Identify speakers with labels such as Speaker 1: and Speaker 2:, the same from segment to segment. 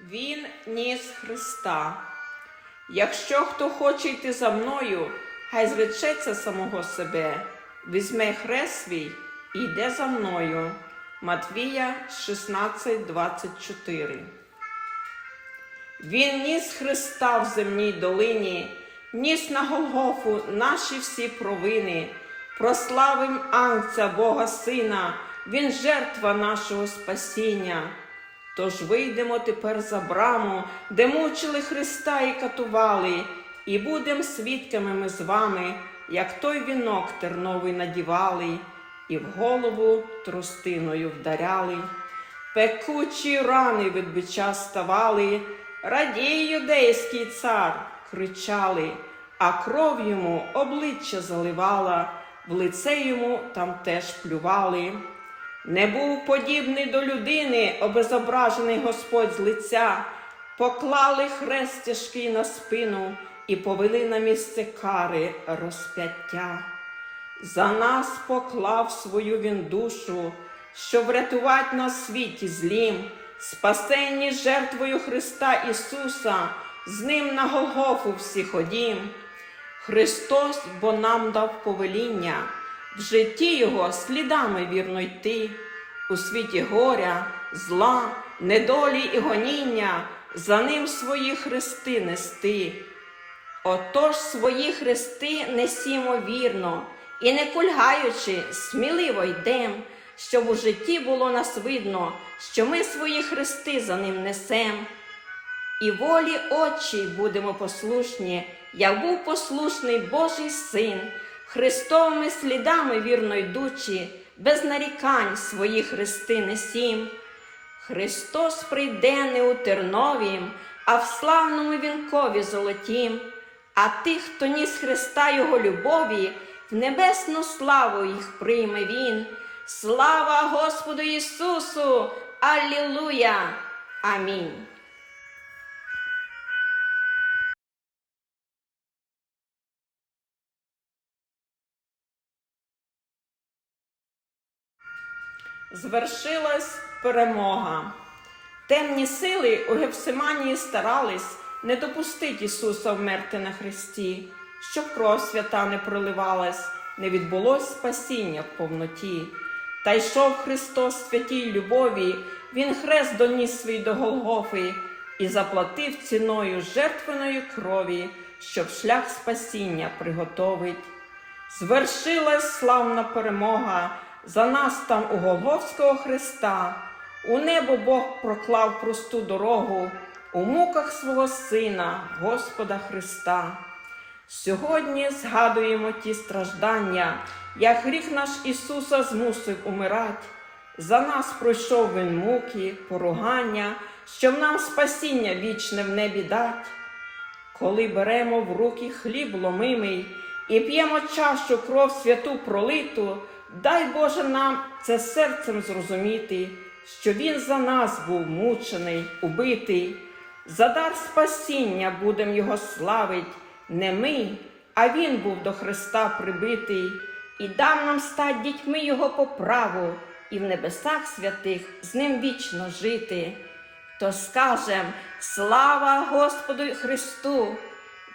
Speaker 1: Він ніс Христа. Якщо хто хоче йти за мною, хай звечеться самого себе, візьме хрест свій і йде за мною. Матвія 16, 24. Він ніс Христа в земній долині, ніс на Голгофу наші всі провини. Прославим Анця Бога Сина, Він жертва нашого спасіння. Тож вийдемо тепер за браму, де мучили Христа і катували, і будем свідками ми з вами, як той вінок терновий надівали, і в голову тростиною вдаряли. Пекучі рани від бича ставали, радій юдейський цар, кричали, а кров йому обличчя заливала, в лице йому там теж плювали. Не був подібний до людини, обезображений Господь з лиця, поклали хрест тяжкий на спину і повели на місце кари розп'яття. За нас поклав свою він душу, щоб врятувати на світі злім, спасенні жертвою Христа Ісуса, з ним на Голгофу всі ходім. Христос бо нам дав повеління, в житті Його слідами вірно йти, у світі горя, зла, недолі і гоніння, за ним свої хрести нести. Отож свої хрести несімо вірно, і не кульгаючи, сміливо йдем, щоб у житті було нас видно, що ми свої хрести за ним несем. І волі очі будемо послушні, як був послушний Божий син, Христовими слідами вірно йдучи, без нарікань свої хрести несім. Христос прийде не у терновім, а в славному вінкові золотім, а тих, хто ніс Христа Його любові, в небесну славу їх прийме Він. Слава Господу Ісусу! Аллилуйя! Амінь. Звершилась перемога. Темні сили у Гефсиманії старались не допустити Ісуса вмерти на хресті, щоб кров свята не проливалась, не відбулось спасіння в повноті. Та йшов Христос святій любові, Він хрест доніс свій до Голгофи і заплатив ціною жертвеної крові, щоб шлях спасіння приготовить. Звершилась славна перемога за нас там у Голговського Христа. У небо Бог проклав просту дорогу у муках свого Сина, Господа Христа. Сьогодні згадуємо ті страждання, як гріх наш Ісуса змусив умирать. За нас пройшов Він муки, поругання, щоб нам спасіння вічне в небі дать. Коли беремо в руки хліб ломимий і п'ємо чашу кров святу пролиту, дай Боже нам це серцем зрозуміти, що Він за нас був мучений, убитий. За дар спасіння будем Його славить, не ми, а Він був до Христа прибитий, і дав нам стать дітьми Його по праву, і в небесах святих з ним вічно жити. То скажем слава Господу Христу!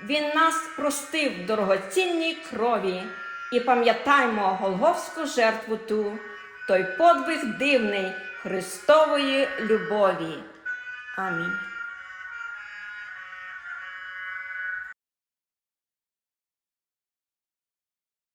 Speaker 1: Він нас простив в дорогоцінній крові, і пам'ятаймо Голговську жертву ту, той подвиг дивний Христової любові. Амінь.